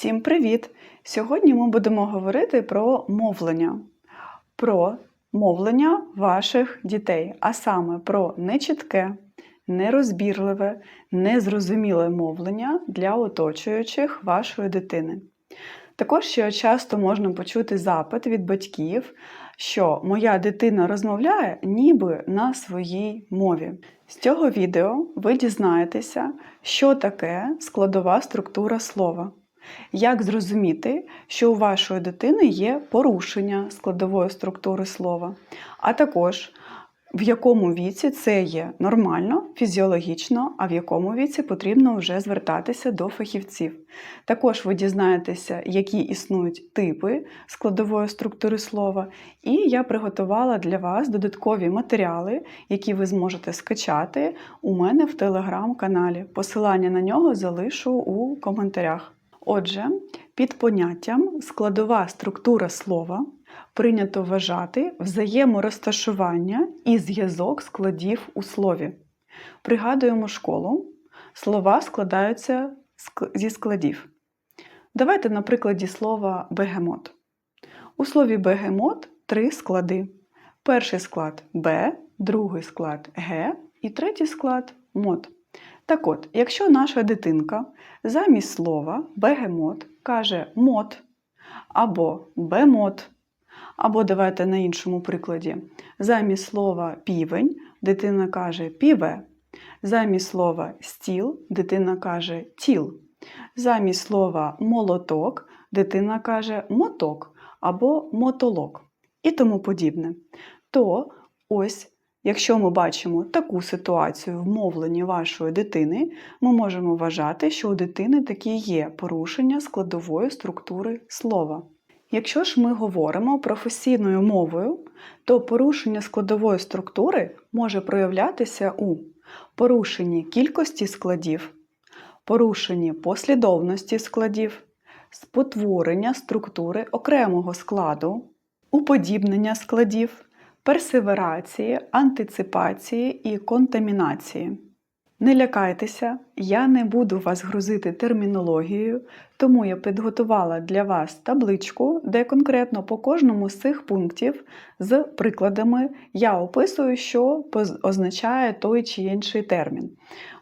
Всім привіт! Сьогодні ми будемо говорити про мовлення, про мовлення ваших дітей, а саме про нечітке, нерозбірливе, незрозуміле мовлення для оточуючих вашої дитини. Також ще часто можна почути запит від батьків, що моя дитина розмовляє ніби на своїй мові. З цього відео ви дізнаєтеся, що таке складова структура слова. Як зрозуміти, що у вашої дитини є порушення складової структури слова, а також в якому віці це є нормально, фізіологічно, а в якому віці потрібно вже звертатися до фахівців. Також ви дізнаєтеся, які існують типи складової структури слова, і я приготувала для вас додаткові матеріали, які ви зможете скачати у мене в телеграм-каналі. Посилання на нього залишу у коментарях. Отже, під поняттям складова структура слова прийнято вважати взаєморозташування і зв'язок складів у слові. Пригадуємо школу. Слова складаються зі складів. Давайте на прикладі слова бегемот. У слові бегемот три склади. Перший склад Б, другий склад Г і третій склад мот. Так от, якщо наша дитинка замість слова бегемот каже мот або бемот, або давайте на іншому прикладі, замість слова півень дитина каже піве, замість слова стіл дитина каже тіл, замість слова молоток дитина каже моток або мотолок і тому подібне. То ось Якщо ми бачимо таку ситуацію в мовленні вашої дитини, ми можемо вважати, що у дитини такі є порушення складової структури слова. Якщо ж ми говоримо професійною мовою, то порушення складової структури може проявлятися у порушенні кількості складів, порушенні послідовності складів, спотворення структури окремого складу, уподібнення складів персеверації, антиципації і контамінації. Не лякайтеся, я не буду вас грузити термінологією, тому я підготувала для вас табличку, де конкретно по кожному з цих пунктів з прикладами я описую, що означає той чи інший термін.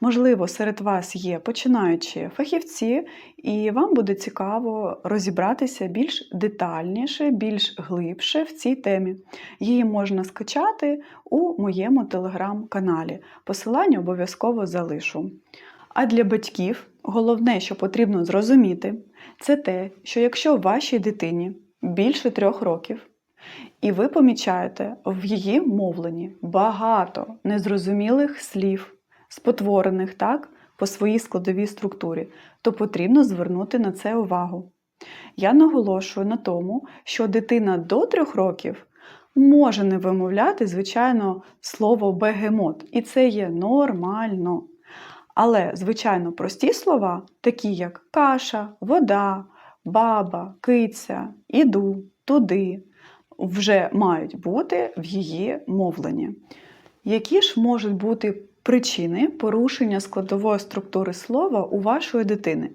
Можливо, серед вас є починаючі фахівці, і вам буде цікаво розібратися більш детальніше, більш глибше в цій темі. Її можна скачати у моєму телеграм-каналі. Посилання обов'язково залишу. А для батьків головне, що потрібно зрозуміти, це те, що якщо вашій дитині більше трьох років, і ви помічаєте в її мовленні багато незрозумілих слів, спотворених так, по своїй складовій структурі, то потрібно звернути на це увагу. Я наголошую на тому, що дитина до трьох років може не вимовляти, звичайно, слово бегемот, і це є нормально. Але, звичайно, прості слова, такі як каша, вода, баба, киця, іду, туди, вже мають бути в її мовленні. Які ж можуть бути причини порушення складової структури слова у вашої дитини?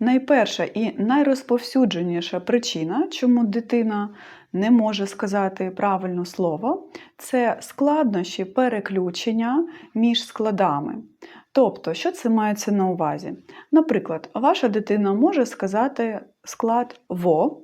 Найперша і найрозповсюдженіша причина, чому дитина не може сказати правильне слово, це складнощі переключення між складами. Тобто, що це мається на увазі? Наприклад, ваша дитина може сказати склад во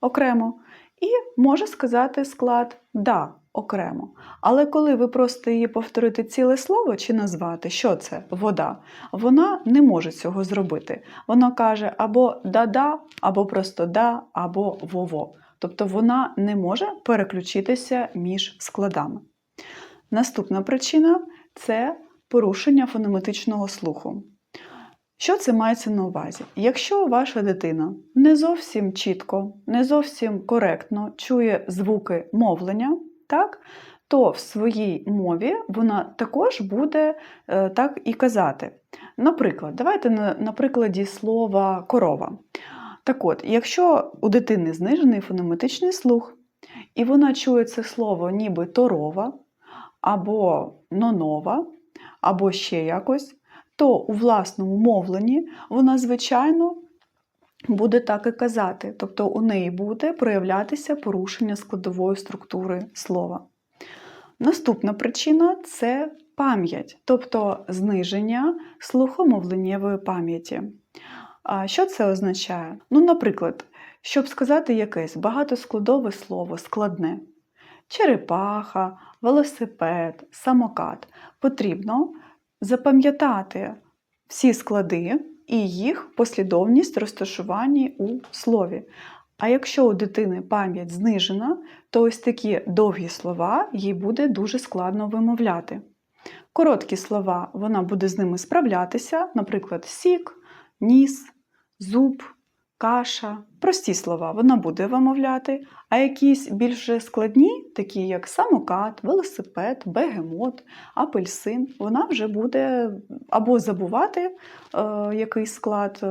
окремо, і може сказати склад да окремо. Але коли ви просто її повторите ціле слово чи назвати, що це вода, вона не може цього зробити. Вона каже або да-да, або просто да, або вово. Тобто вона не може переключитися між складами. Наступна причина це порушення фонематичного слуху. Що це мається на увазі? Якщо ваша дитина не зовсім чітко, не зовсім коректно чує звуки мовлення, так, то в своїй мові вона також буде е, так і казати. Наприклад, давайте на, на прикладі слова корова. Так от, якщо у дитини знижений фонематичний слух, і вона чує це слово ніби торова, або нонова, або ще якось, то у власному мовленні вона, звичайно, буде так і казати, тобто у неї буде проявлятися порушення складової структури слова. Наступна причина це пам'ять, тобто зниження слухомовленнєвої пам'яті. А що це означає? Ну, наприклад, щоб сказати якесь багатоскладове слово, складне: черепаха, велосипед, самокат, потрібно запам'ятати всі склади і їх послідовність розташування у слові. А якщо у дитини пам'ять знижена, то ось такі довгі слова їй буде дуже складно вимовляти. Короткі слова вона буде з ними справлятися, наприклад, сік, ніс, зуб, каша. Прості слова вона буде вимовляти, а якісь більш складні, такі як самокат, велосипед, бегемот, апельсин, вона вже буде або забувати е, якийсь склад, е,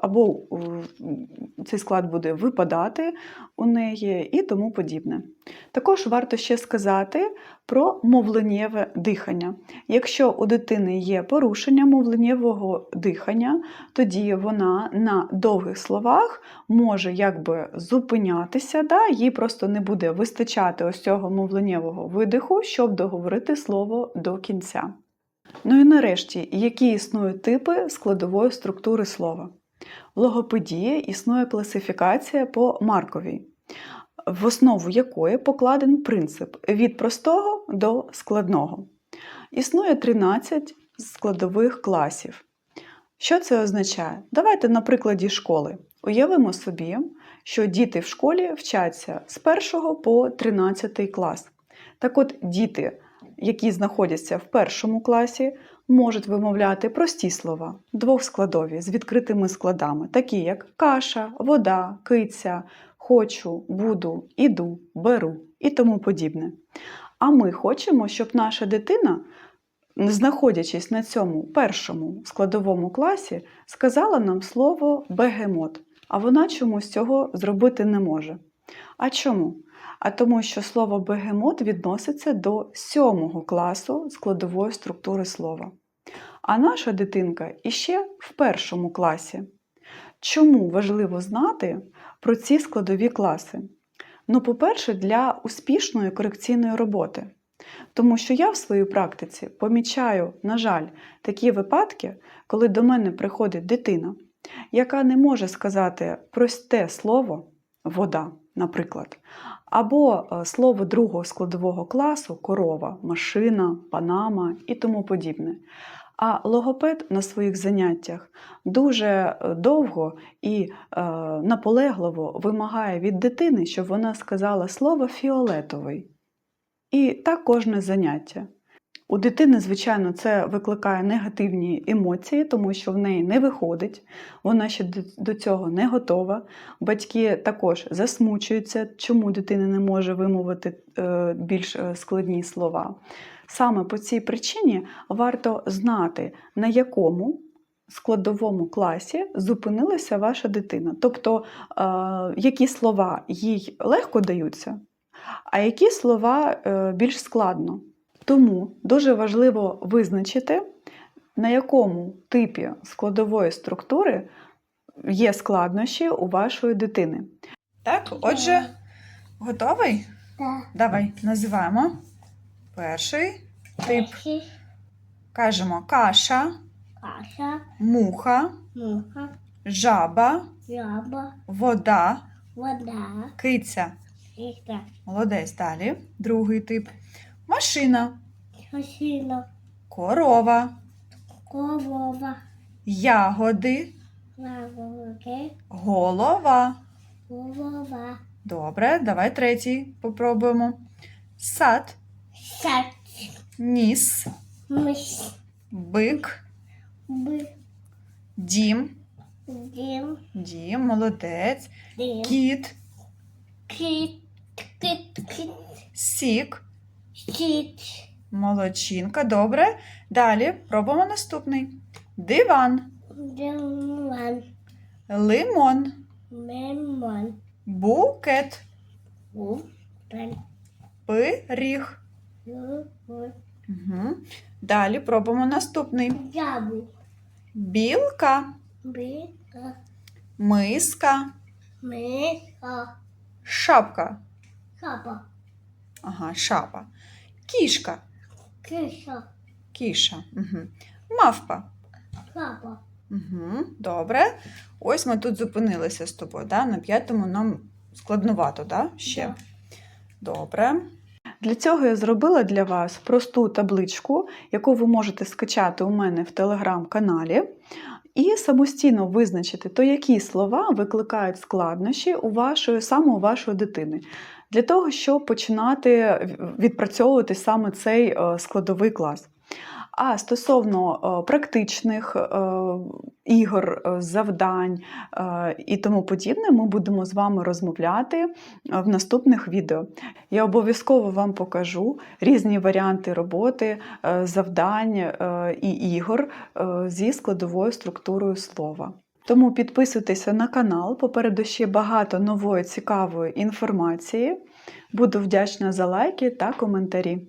або е, цей склад буде випадати у неї і тому подібне. Також варто ще сказати про мовленнєве дихання. Якщо у дитини є порушення мовленнєвого дихання, тоді вона на довгих словах може якби зупинятися, да? їй просто не буде вистачати ось цього мовленнєвого видиху, щоб договорити слово до кінця. Ну і нарешті, які існують типи складової структури слова? В логопедії існує класифікація по Марковій, в основу якої покладен принцип від простого до складного. Існує 13 складових класів. Що це означає? Давайте на прикладі школи. Уявимо собі, що діти в школі вчаться з 1 по 13 клас. Так от діти, які знаходяться в першому класі, можуть вимовляти прості слова, двохскладові з відкритими складами, такі як каша, вода, киця, хочу, буду, іду, беру і тому подібне. А ми хочемо, щоб наша дитина, знаходячись на цьому першому складовому класі, сказала нам слово бегемот, а вона чомусь цього зробити не може. А чому? А тому, що слово бегемот відноситься до сьомого класу складової структури слова. А наша дитинка іще в першому класі. Чому важливо знати про ці складові класи? Ну, по-перше, для успішної корекційної роботи. Тому що я в своїй практиці помічаю, на жаль, такі випадки, коли до мене приходить дитина, яка не може сказати просте слово вода, наприклад, або е, слово другого складового класу корова, машина, панама і тому подібне. А логопед на своїх заняттях дуже е, довго і е, наполегливо вимагає від дитини, щоб вона сказала слово фіолетовий. І так кожне заняття. У дитини, звичайно, це викликає негативні емоції, тому що в неї не виходить, вона ще до цього не готова. Батьки також засмучуються, чому дитина не може вимовити е, більш складні слова. Саме по цій причині варто знати, на якому складовому класі зупинилася ваша дитина. Тобто, е, які слова їй легко даються, а які слова е, більш складно. Тому дуже важливо визначити, на якому типі складової структури є складнощі у вашої дитини. Так, отже, готовий? Так. Давай називаємо. Перший тип. Перший Кажемо каша, каша, муха, муха, жаба, яба, вода, вода, киця. Молодець. Далі. Другий тип. Машина, машина, корова, корова, ягоди, лавоки, голова. голова, Добре, давай третій попробуємо. Сад, сад, ніс, миш, бик, би, дім. дім, Дім, молодець. дім, Кіт, кіт, кіт, кіт, сік, кіт, молодчинка. Добре. Далі пробуємо наступний. Диван, диман, лимон, мемон, букет, пен, пиріг. Угу. Далі пробуємо наступний. ябу, Білка, бика, миска, Миска. шапка. Капа. Ага, шапа. Кішка, Киша. кіша. Угу. Мавпа. Капа. Угу. Добре. Ось ми тут зупинилися з тобою. Да? На п'ятому нам складновато, да? ще. Добре. Для цього я зробила для вас просту табличку, яку ви можете скачати у мене в телеграм-каналі, і самостійно визначити, то які слова викликають складнощі у вашої, саме у вашої дитини. Для того, щоб починати відпрацьовувати саме цей е, складовий клас. А стосовно е, практичних е, ігор, завдань і тому подібне, ми будемо з вами розмовляти в наступних відео. Я обов'язково вам покажу різні варіанти роботи, завдань і ігор зі складовою структурою слова. Тому підписуйтеся на канал, попереду ще багато нової цікавої інформації. Буду вдячна за лайки та коментарі.